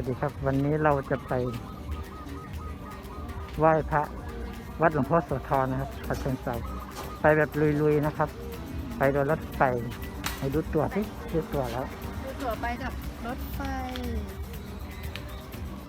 วัสดีครับวันนี้เราจะไปไหว้พระวัดหลวงพ่อโสธรนะครับพัชนเสาไปแบบลุยๆนะครับ ไปโดยรถไฟให้ดูตัวที่ดูตัวแล้วดูตั๋วไปกับรถไฟ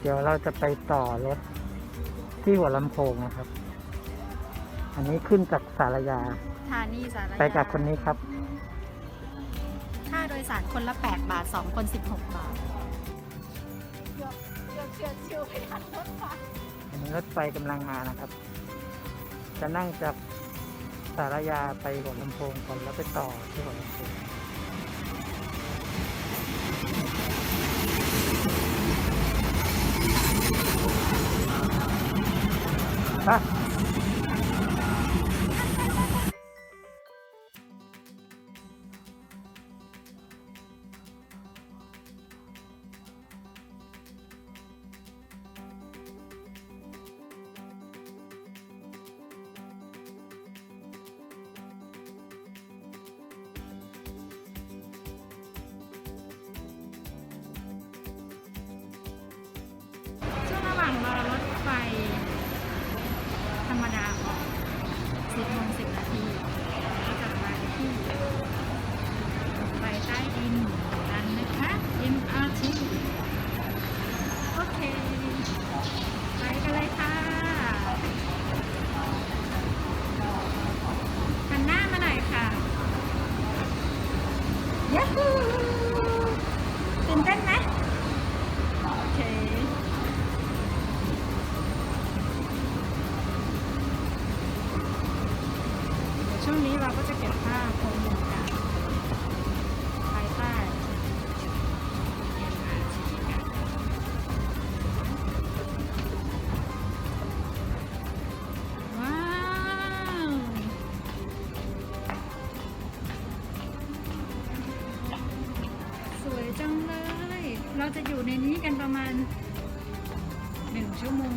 เดี๋ยวเราจะไปต่อรถที่หัวลำโพงนะครับ อันนี้ขึ้นจากสารยาธานีสารยาไปกับคนนี้ครับ ค่าโดยสารคนละ 8 บาท 2 คน 16 บาท ฉียดชิวไปทันรถไฟรถไฟกำลังมานะครับ จะนั่งจากสารยาไปหัวลำโพงก่อนแล้วไปต่อที่หัวลำโพง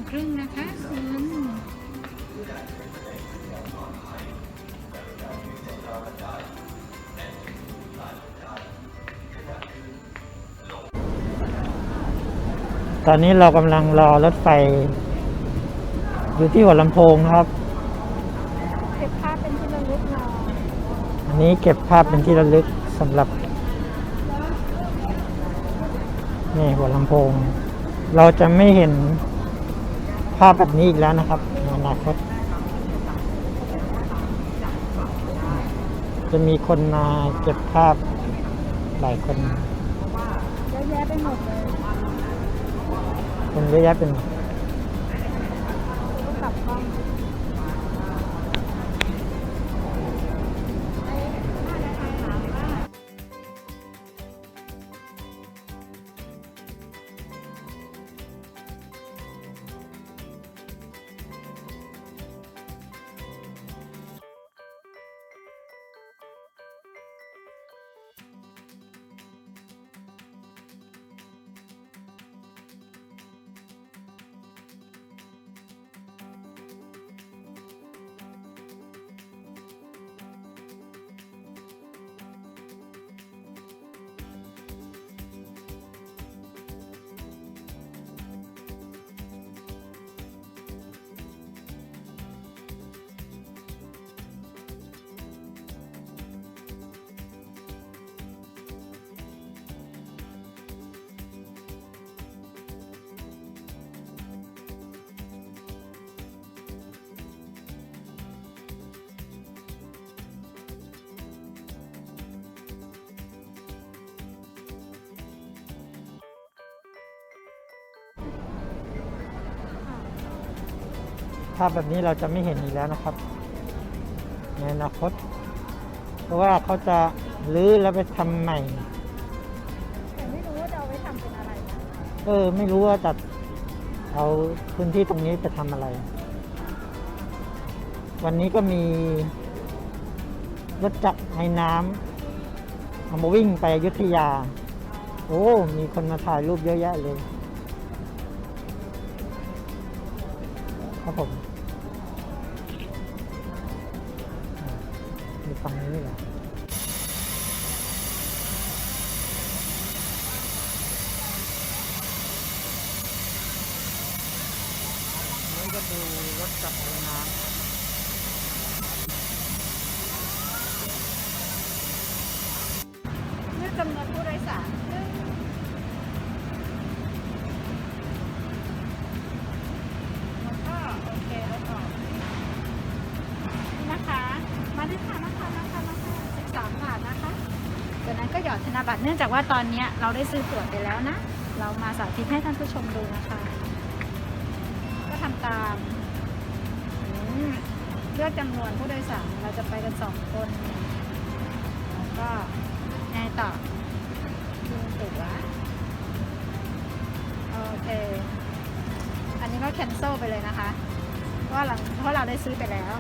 ครึ่งนะคะคุณตอนนี้เรากำลังรอรถไฟ อยู่ที่หัวลำโพงนะครับ เก็บภาพเป็นที่ระลึกหน่อยอันนี้เก็บภาพเป็นที่ระลึกสำหรับนี่หัวลำโพง เราจะไม่เห็น ภาพแบบนี้อีกแล้วนะครับในอนาคต จะมีคนมาเก็บภาพหลายคนเยอะแยะไปหมดเลยคนเยอะแยะเป็นกลับห้อง ภาพแบบนี้เราจะไม่เห็นอีกแล้วนะครับในอนาคต เพราะว่าเขาจะรื้อแล้วไปทำใหม่ แต่ไม่รู้ว่าจะเอาไว้ทำเป็นอะไรนะเออ ไม่รู้ว่าจะเอาพื้นที่ตรงนี้ไปทำอะไร วันนี้ก็มีรถจักรไอ้น้ำเอามาวิ่งไปอยุธยา โอ้ มีคนมาถ่ายรูปเยอะแยะเลย ครับผมมีฝั่งนี้เหรอนี่ก็ดูรถจักรยาน เนื่องจากว่าตอนนี้เราได้ซื้อตั๋วไปแล้วนะ เรามาสาธิตให้ท่านผู้ชมดูนะคะ ก็ทำตามเลือกจำนวนผู้โดยสารเราจะไปกันสองคนแล้วก็ไงต่อดูตั๋วโอเค อันนี้ก็ cancel ไปเลยนะคะเพราะเราเพราะเราได้ซื้อไปแล้ว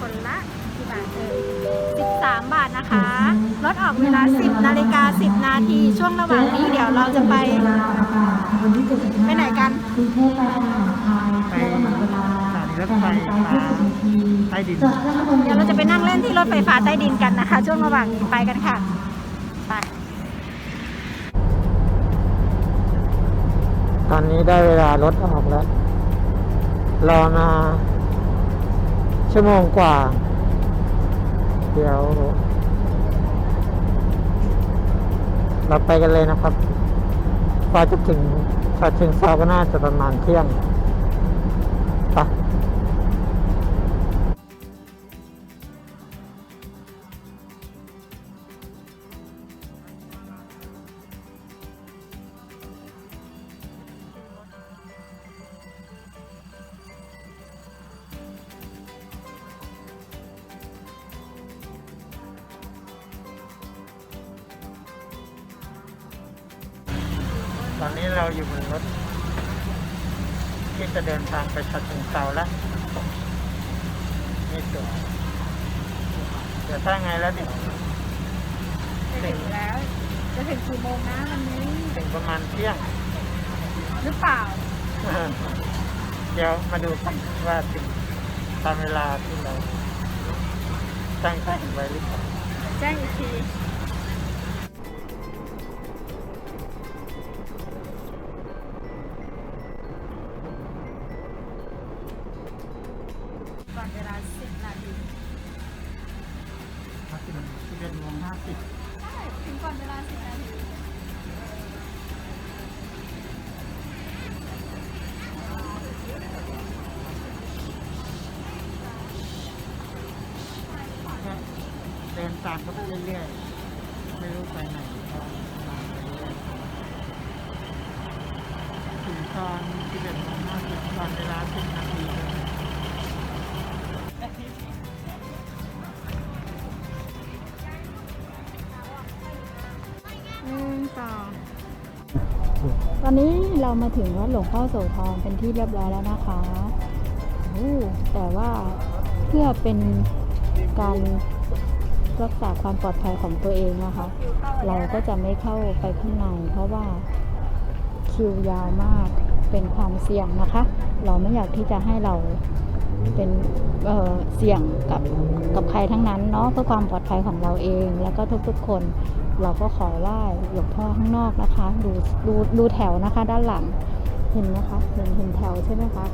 คนละ กี่บาทเอ่ย13 บาทนะคะรถออกเวลา 10นาฬิกา10 นาที ช่วงระหว่างนี้เดี๋ยวเราจะไป ไปไหนกัน ไปสถานีรถไฟฟ้าใต้ดินเดี๋ยวเราจะไปนั่งเล่นที่รถไฟฟ้าใต้ดินกันนะคะ ช่วงระหว่างนี้ไปกันค่ะ ไป ตอนนี้ได้เวลารถออกแล้ว รอมาชั่วโมงกว่า เดี๋ยว เราไปกันเลยนะครับพอจะถึงพอถึงซาก็น่าจะประมาณเที่ยง นนี้เราอยู่บนรถ ที่จะเดินทางไปฉะเชิงเซาแล้วนี่ตัวเดี๋ยวถ้าไงแล้วเดี๋ยวจะถึงแล้ว จะถึงกี่โมงนะวันนี้ถึงประมาณเที่ยง หรือเปล่า เดี๋ยวมาดูกันว่าถึงตามเวลาที่เราตั้งใจไว้หรือเปล่าแจ้งอีกที อนเวลา 10 นาทีถ้าถึงที่เป็นวงห้าสิบใช่ถึงก่อนเวลา 10 นาทีเดินตามเขาไปเรื่อยๆ ไม่รู้ไปไหนก็ตามไปเรื่อยๆถึงตอนที่เป็นวงห้าสิบก่อนเวลาสิบนาที อนนี้เรามาถึงวัดหลวงพ่อโสธรเป็นที่เรียบร้อยแล้วนะคะแต่ว่าเพื่อเป็นการรักษาความปลอดภัยของตัวเองนะคะ เราก็จะไม่เข้าไปข้างในเพราะว่าคิวยาวมากเป็นความเสี่ยงนะคะ เราไม่อยากที่จะให้เราเป็นเเสี่ยงกับกับใครทั้งนั้นเนาะเพื่อความปลอดภัยของเราเอง แล้วก็ทุกๆคน เราก็ขอไหว้หลวงพ่อข้างนอกนะคะ ดูดูดูแถวนะคะ ด้านหลังเห็นไหมคะเห็นเห็นแถวใช่ไหมคะ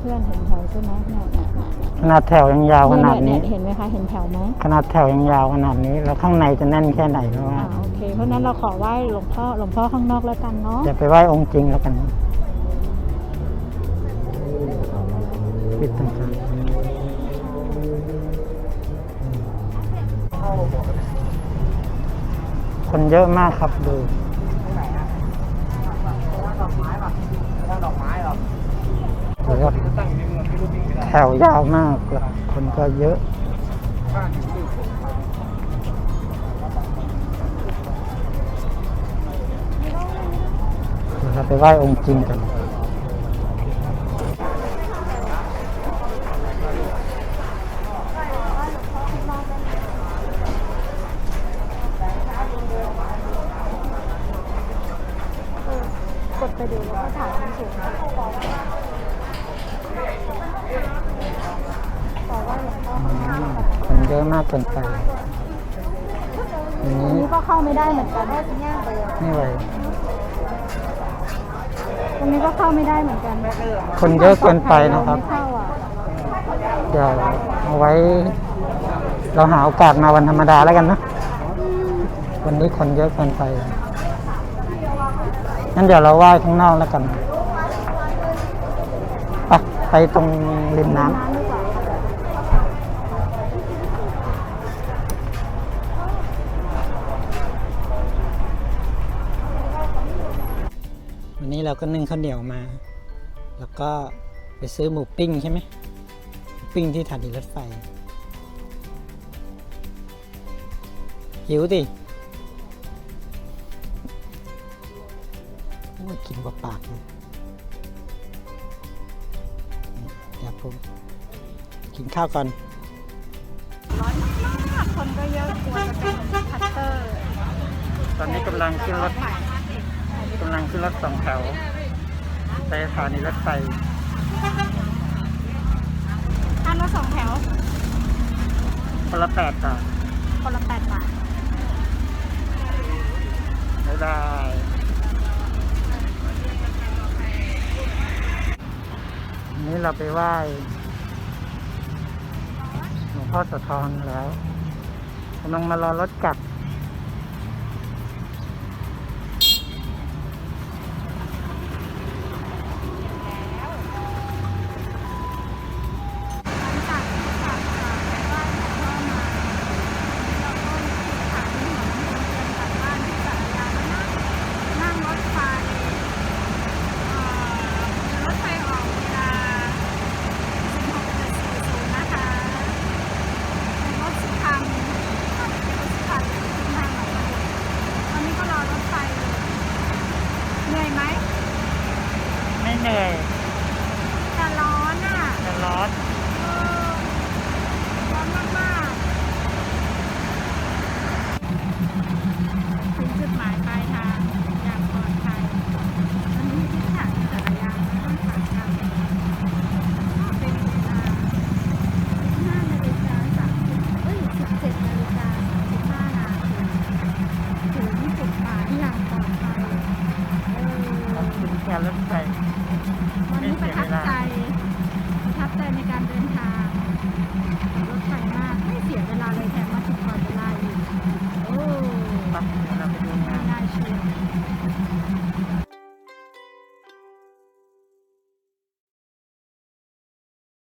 เพื่อนๆเห็นแถวใช่ไหมเนี่ยเนี่ยเนี่ยขนาดแถวยังยาวขนาดเนี่นี้ยเห็นไหมคะเห็นแถวไหมขนาดแถวยังยาวขนาดนี้ แล้วข้างในจะแน่นแค่ไหนเพราะว่าอ่าโอเคเพราะฉะนั้นเราขอไหว้หลวงพ่อหลวงพ่อข้างนอกแล้วกันเนาะอย่าไปไหว้องค์จริงแล้วกันปิดต่างๆ คนเยอะมากครับดูแถวยาวมากแล้วคนก็เยอะเราไปไหว้องค์จริงกัน เยอะมากเกินไปอันอันนี้นี้ก็เข้าไม่ได้เหมือนกันได้สัญญาณไปไม่ไหว ตรงนี้ก็เข้าไม่ได้เหมือนกันคนเยอะเกินไปนะครับ ไม่เข้าอะเดี๋ยวเอาไว้ เราหาโอกาสมาวันธรรมดาแล้วกันนะ วันนี้คนเยอะเกินไปงั้นเดี๋ยวเราไหว้ข้างนอกแล้วกันไปไปตรงริมน้ำ นนี้เราก็นึ่งข้าวเหนียวมา แล้วก็ไปซื้อหมูปิ้งใช่ไหมหมูปิ้งที่ถานีรถไฟ หิวดิโอ้ยกินกว่าปากเลยเดี๋ยวผมกินข้าวก่อน ร้อนมาก คนก็เยอะกลัวจะเป็นคัตเตอร์ ตอนนี้กำลังขึ้นรถใหม่กำลังขึ้นรถสองแถวไปสถานีรถไฟทานรถสองแถว คนละแปดบาทคนละแปดบาทบ๊ายบายวันนี้เราไปไหว้หลวงพ่อโสธรแล้วกำลังมารอรถกลับ แต่ร้อนอะแต่ร้อน